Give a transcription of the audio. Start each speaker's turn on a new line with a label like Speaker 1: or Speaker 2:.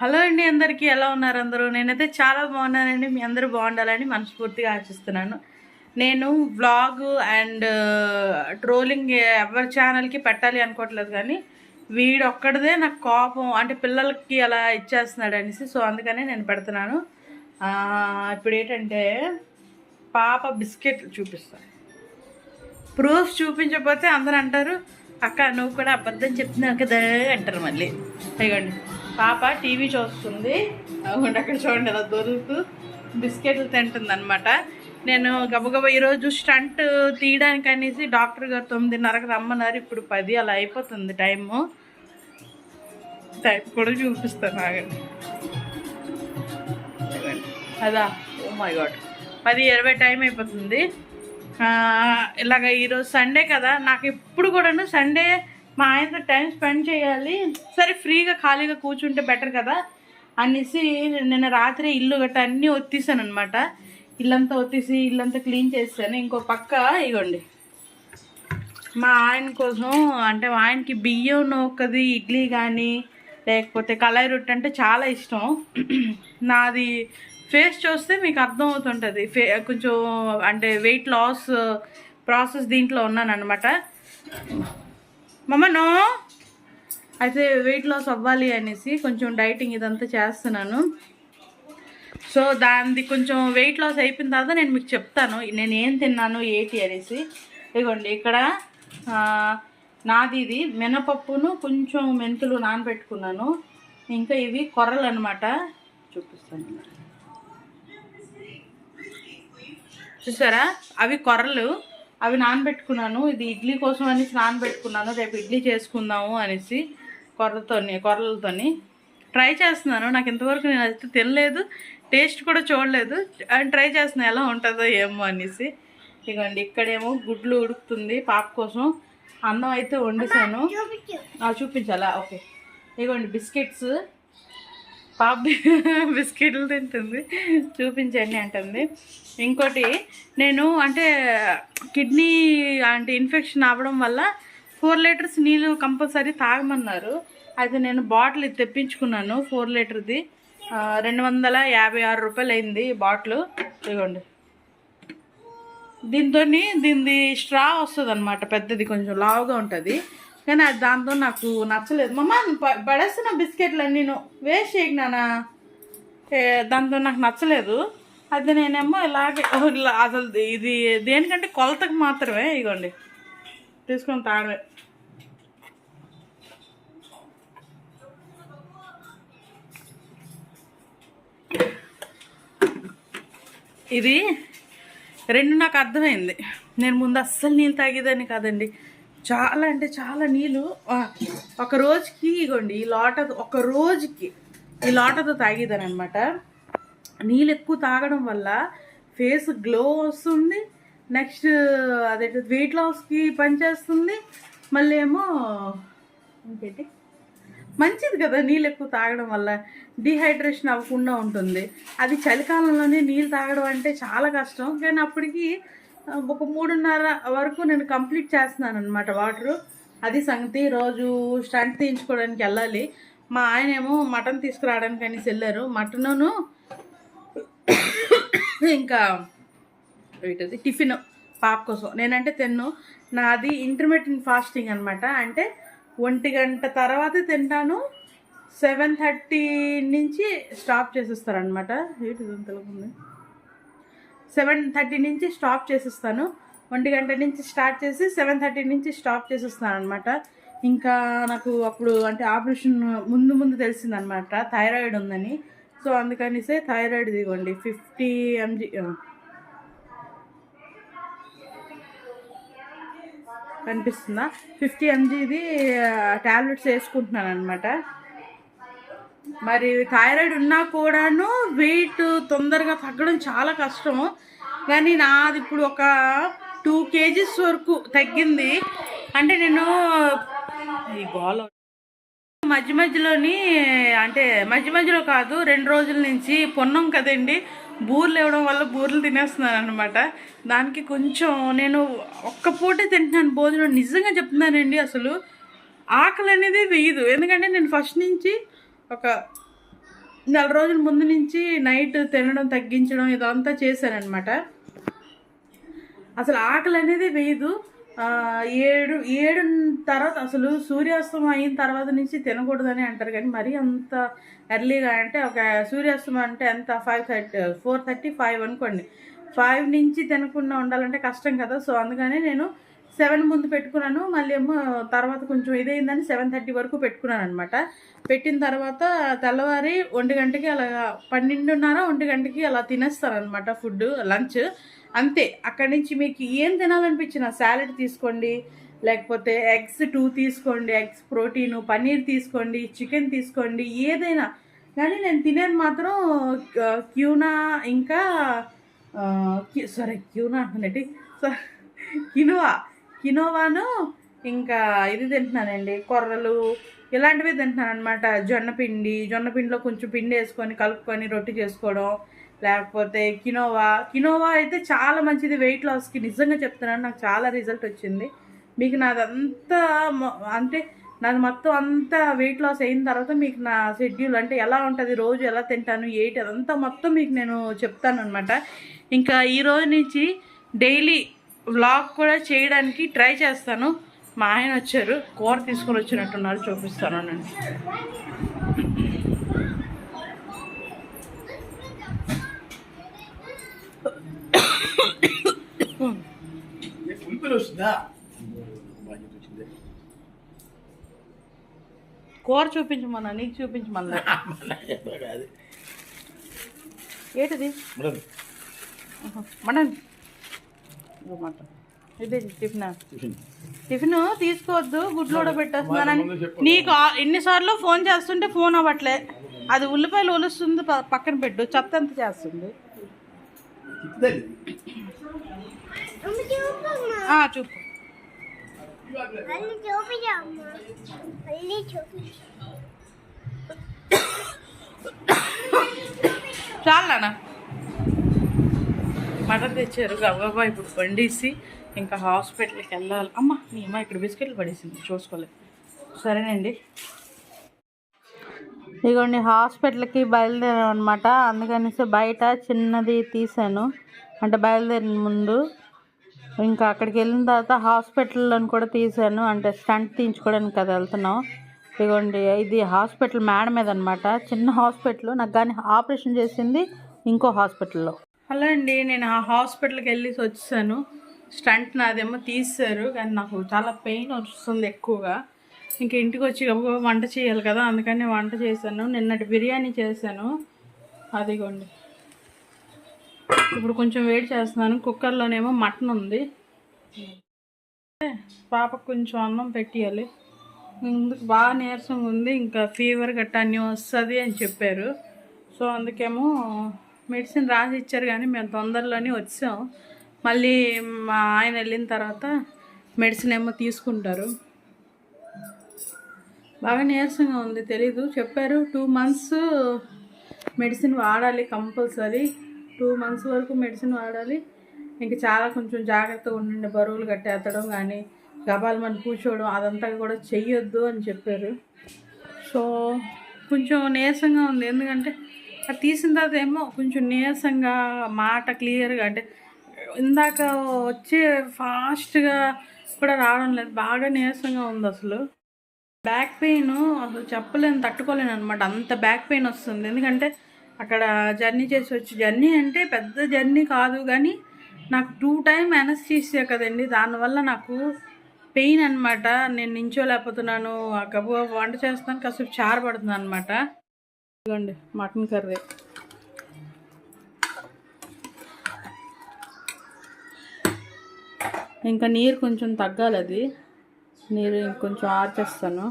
Speaker 1: Hello అండి అందరికీ ఎలా ఉన్నారు అందరూ? నేనైతే చాలా బాగున్నానండి. మీ అందరూ బాగుండాలని మనస్ఫూర్తిగా ఆశిస్తున్నాను. నేను వ్లాగ్ అండ్ uh, ట్రోలింగ్ ఎవరి ఛానల్కి పెట్టాలి అనుకోవట్లేదు కానీ వీడు ఒక్కడిదే నాకు కోపం అంటే పిల్లలకి అలా ఇచ్చేస్తున్నాడు అనేసి సో అందుకనే నేను పెడుతున్నాను. ఇప్పుడు ఏంటంటే పాప బిస్కెట్లు చూపిస్తాను ప్రూఫ్ చూపించకపోతే అందరూ అంటారు అక్క నువ్వు కూడా అబద్ధం చెప్తున్నావు కదా అంటారు మళ్ళీ. అయ్యండి పాప టీవీ చూస్తుంది. అవును అక్కడ చూడండి అలా దొరుకుతూ బిస్కెట్లు తింటుంది అనమాట నేను గబగబా ఈరోజు స్టంట్ తీయడానికి అనేసి డాక్టర్ గారు తొమ్మిదిన్నరకు రమ్మన్నారు. ఇప్పుడు పది అలా అయిపోతుంది టైము. టైం కూడా చూపిస్తాను ఆగండి. అదా? ఓ మై గాడ్ పది ఇరవై టైం అయిపోతుంది. ఇలాగ ఈరోజు సండే కదా నాకు ఎప్పుడు కూడాను సండే మా ఆయనతో టైం స్పెండ్ చేయాలి. సరే ఫ్రీగా ఖాళీగా కూర్చుంటే బెటర్ కదా. అనేసి నిన్న రాత్రి ఇల్లు గట్ట అన్నీ ఒత్తిసాను అనమాట ఇల్లంతా ఒత్తిసి ఇల్లంతా క్లీన్ చేస్తాను ఇంకో పక్క ఇగోండి. మా ఆయన కోసం అంటే మా ఆయనకి బియ్యం నూకది ఇడ్లీ కానీ లేకపోతే కళాయి రొట్టె అంటే చాలా ఇష్టం. నాది ఫేస్ చూస్తే మీకు అర్థం అవుతుంటుంది. ఫే కొంచెం అంటే వెయిట్ లాస్ ప్రాసెస్ దీంట్లో ఉన్నాను అనమాట మమ్మను అయితే వెయిట్ లాస్ అవ్వాలి అనేసి కొంచెం డైటింగ్ ఇదంతా చేస్తున్నాను. సో దానిది కొంచెం వెయిట్ లాస్ అయిపోయిన తర్వాత నేను మీకు చెప్తాను. నేను ఏం తిన్నాను ఏంటి అనేసి. ఇదిగోండి ఇక్కడ నాది ఇది మినపప్పును కొంచెం మెంతులు నానబెట్టుకున్నాను. ఇంకా ఇవి కొర్రలు అనమాట చూపిస్తాను. చూసారా? అవి కొర్రలు. అవి నానబెట్టుకున్నాను. ఇది ఇడ్లీ కోసం అనేసి నానబెట్టుకున్నాను. రేపు ఇడ్లీ చేసుకుందాము అనేసి కొర్రతోని కొర్రలతోని ట్రై చేస్తున్నాను. నాకు ఇంతవరకు నేను అయితే తినలేదు. టేస్ట్ కూడా చూడలేదు. అండ్ ట్రై చేస్తున్నాను ఎలా ఉంటుందో ఏమో అనేసి. ఇదిగోండి ఇక్కడేమో గుడ్లు ఉడుకుతుంది పాప కోసం. అన్నం అయితే వండేసాను చూపించాలా? ఓకే. ఇదిగోండి బిస్కెట్స్. పాప బిస్కెట్లు తింటుంది. చూపించండి అంటుంది. ఇంకోటి నేను అంటే కిడ్నీ అంటే ఇన్ఫెక్షన్ అవ్వడం వల్ల ఫోర్ లీటర్స్ నీళ్ళు కంపల్సరీ తాగమన్నారు. అయితే నేను బాటిల్ ఇది తెప్పించుకున్నాను ఫోర్ లీటర్ది. రెండు వందల యాభై ఆరు రూపాయలు అయింది ఈ బాటిల్. ఇదిగోండి. దీంతో దీనిది స్ట్రా వస్తుంది అనమాట పెద్దది కొంచెం లావుగా ఉంటుంది. కానీ అది దాంతో నాకు నచ్చలేదు. మమ్మ ప- పడేస్తున్న బిస్కెట్లు నేను వేస్ట్ చేయకున్నానా దాంతో నాకు నచ్చలేదు. అది నేనేమో ఇలాగే ఇలా అసలు ఇది దేనికంటే కొలతకు మాత్రమే ఇగోండి. తీసుకొని తాగడమే. ఇది రెండు నాకు అర్థమైంది. నేను ముందు అస్సలు నీళ్ళు తాగేదాన్ని కాదండి. చాలా అంటే చాలా నీళ్ళు. ఒక రోజుకి ఇగోండి ఈ లోట ఒక రోజుకి ఈ లోటతో తాగేదాన్ని అనమాట నీళ్ళు ఎక్కువ తాగడం వల్ల ఫేస్ గ్లో వస్తుంది నెక్స్ట్ అదే వెయిట్ లాస్కి పనిచేస్తుంది మళ్ళీ ఏమో ఇంకేంటి మంచిది కదా నీళ్ళు ఎక్కువ తాగడం వల్ల. డిహైడ్రేషన్ అవ్వకుండా ఉంటుంది. అది చలికాలంలోనే నీళ్ళు తాగడం అంటే చాలా కష్టం. కానీ అప్పటికి ఒక మూడున్నర వరకు నేను కంప్లీట్ చేస్తున్నాను అనమాట వాటరు. అది సంగతి. రోజు స్టంట్ తీయించుకోవడానికి వెళ్ళాలి. మా ఆయన ఏమో మటన్ తీసుకురావడానికి అనేసి వెళ్ళారు. మటను ఇంకా ఏంటది? టిఫిన్ పాప కోసం. నేనంటే తిన్ను. నాది ఇంటర్మీడియట్ ఫాస్టింగ్ అనమాట అంటే ఒంటి గంట తర్వాత తింటాను. సెవెన్ థర్టీ నుంచి స్టాప్ చేసేస్తారనమాట ఏంటి తెలుగుంది సెవెన్ థర్టీ నుంచి స్టాప్ చేసేస్తాను. ఒంటి గంట నుంచి స్టార్ట్ చేసి సెవెన్ థర్టీ నుంచి స్టాప్ చేసిస్తాను అనమాట ఇంకా నాకు అప్పుడు అంటే ఆపరేషన్ ముందు ముందు తెలిసిందనమాట థైరాయిడ్ ఉందని. సో అందుకనిసే థైరాయిడ్ దిగోండి. ఫిఫ్టీ ఎంజీ కనిపిస్తుందా? ఫిఫ్టీ ఎంజీది టాబ్లెట్స్ వేసుకుంటున్నాను అనమాట మరి థైరాయిడ్ ఉన్నా కూడాను వెయిట్ తొందరగా తగ్గడం చాలా కష్టం. కానీ నాది ఇప్పుడు ఒక టూ కేజీస్ వరకు తగ్గింది. అంటే నేను ఈ గోల మధ్య మధ్యలోని అంటే మధ్య మధ్యలో కాదు రెండు రోజుల నుంచి పొన్నం కదండి. బూర్లు ఇవ్వడం వల్ల బూర్లు తినేస్తున్నాను అనమాట దానికి కొంచెం నేను ఒక్క పూటే తింటున్నాను. భోజనం నిజంగా చెప్తున్నానండి అసలు. ఆకలి అనేది వేయదు. ఎందుకంటే నేను ఫస్ట్ నుంచి ఒక నెల రోజుల ముందు నుంచి నైట్ తినడం తగ్గించడం ఇదంతా చేశానమాట అసలు ఆకలి అనేది వేయదు. ఏడు ఏడు తర్వాత అసలు సూర్యాస్తమం అయిన తర్వాత నుంచి తినకూడదని అంటారు కానీ మరీ అంత ఎర్లీగా అంటే ఒక సూర్యాస్తమం అంటే ఎంత? Five thirty four thirty five అనుకోండి. ఫైవ్ నుంచి తినకుండా ఉండాలంటే కష్టం కదా. సో అందుకని నేను సెవెన్ ముందు పెట్టుకున్నాను మళ్ళీ ఏమో తర్వాత కొంచెం ఇదైందని సెవెన్ థర్టీ వరకు పెట్టుకున్నాను అనమాట పెట్టిన తర్వాత తెల్లవారి ఒంటి గంటకి అలా పన్నెండున్నర ఒంటి గంటకి అలా తినేస్తారనమాట ఫుడ్ లంచ్. అంతే. అక్కడి నుంచి మీకు ఏం తినాలనిపించిన శాలెడ్ తీసుకోండి లేకపోతే ఎగ్స్ టూ తీసుకోండి ఎగ్స్ ప్రోటీను పన్నీర్ తీసుకోండి చికెన్ తీసుకోండి ఏదైనా. కానీ నేను తినేది మాత్రం క్యూనా ఇంకా సారీ క్యూనా అన్నట్టు కినువా. కినోవాను ఇంకా ఇది తింటున్నానండి కొర్రలు ఇలాంటివి తింటున్నాను అనమాట జొన్న పిండి జొన్న పిండిలో కొంచెం పిండి వేసుకొని కలుపుకొని రొట్టె చేసుకోవడం లేకపోతే కినోవా. కినోవా అయితే చాలా మంచిది వెయిట్ లాస్కి నిజంగా చెప్తున్నాను నాకు చాలా రిజల్ట్ వచ్చింది. మీకు నాదంతా అంటే నాది మొత్తం అంతా వెయిట్ లాస్ అయిన తర్వాత మీకు నా షెడ్యూల్ అంటే ఎలా ఉంటుంది రోజు ఎలా తింటాను ఏంటి అదంతా మొత్తం మీకు నేను చెప్తాను అనమాట ఇంకా ఈ రోజు నుంచి డైలీ వ్లాగ్ కూడా చేయడానికి ట్రై చేస్తాను. మా ఆయన వచ్చారు కూర తీసుకొని వచ్చినట్టున్నారు చూపిస్తాను నేను కూర చూపించమన్నా నీకు చూపించమన్నా. ఏంటిది? మటన్. ఇదే టిఫిన్? తీసుకోవద్దు గుడ్లు కూడా పెట్టేస్తున్నానని. నీకు ఎన్నిసార్లు ఫోన్ చేస్తుంటే ఫోన్ అవ్వట్లే. అది ఉల్లిపాయలు ఒలుస్తుంది పక్కన పెట్టు చెత్త ఎంత చేస్తుంది. చూపు. చాలా మటన్ తెచ్చారు. గబగబా ఇప్పుడు వండేసి ఇంకా హాస్పిటల్కి వెళ్ళాలి. అమ్మ మీ అమ్మ ఇక్కడ బిస్కెట్లు పడేసింది. చూసుకోలేదు. సరేనండి. ఇదిగోండి హాస్పిటల్కి బయలుదేరాం అనమాట అందుకనేసి బయట చిన్నది తీసాను అంటే బయలుదేరిన ముందు ఇంకా అక్కడికి వెళ్ళిన తర్వాత హాస్పిటల్లోని కూడా తీసాను అంటే స్టంట్ తీయించుకోవడానికి కదా వెళ్తున్నాం. ఇదిగోండి ఇది హాస్పిటల్ మేడం మీద అనమాట చిన్న హాస్పిటల్. నాకు కానీ ఆపరేషన్ చేసింది ఇంకో హాస్పిటల్లో. హలో అండి నేను ఆ హాస్పిటల్కి వెళ్ళేసి వచ్చేసాను. స్టంట్ నాదేమో తీశారు కానీ నాకు చాలా పెయిన్ వస్తుంది ఎక్కువగా. ఇంక ఇంటికి వచ్చి వంట చేయాలి కదా అందుకని వంట చేశాను. నిన్నటి బిర్యానీ చేశాను. అదిగోండి. ఇప్పుడు కొంచెం వేడి చేస్తున్నాను. కుక్కర్లోనేమో మటన్ ఉంది. పాపకు కొంచెం అన్నం పెట్టియాలి. ముందుకు బాగా నీరసంగా ఉంది ఇంకా ఫీవర్ గట్టా అన్నీ వస్తుంది అని చెప్పారు. సో అందుకేమో మెడిసిన్ రాసి ఇచ్చారు కానీ మేము తొందరలోనే వచ్చాం. మళ్ళీ మా ఆయన వెళ్ళిన తర్వాత మెడిసిన్ ఏమో తీసుకుంటారు. బాగా నీరసంగా ఉంది తెలీదు. చెప్పారు టూ మంత్స్ మెడిసిన్ వాడాలి కంపల్సరీ. టూ మంత్స్ వరకు మెడిసిన్ వాడాలి. ఇంకా చాలా కొంచెం జాగ్రత్తగా ఉండండి బరువులు కట్టేత్తడం కానీ గబాలు మన కూర్చోవడం అదంతా కూడా చెయ్యొద్దు అని చెప్పారు. సో కొంచెం నీరసంగా ఉంది. ఎందుకంటే అట్లా తీసిన తర్వాత ఏమో కొంచెం నీరసంగా మాట క్లియర్గా అంటే ఇందాక వచ్చే ఫాస్ట్గా కూడా రావడం లేదు. బాగా నీరసంగా ఉంది అసలు. బ్యాక్ పెయిన్ అసలు చెప్పలేను తట్టుకోలేను అనమాట అంత బ్యాక్ పెయిన్ వస్తుంది. ఎందుకంటే అక్కడ జర్నీ చేసి వచ్చి జర్నీ అంటే పెద్ద జర్నీ కాదు కానీ నాకు టూ టైం అనస్థీసియా కదండి. దానివల్ల నాకు పెయిన్ అనమాట నేను నించోలేకపోతున్నాను. ఆ గబు వంట చేస్తాను కాసేపు చారబడుతుంది అనమాట ఇదిగోండి మటన్ కర్రీ. ఇంకా నీరు కొంచెం తగ్గాలి అది నీరు ఇంకొంచెం ఆర్చేస్తాను.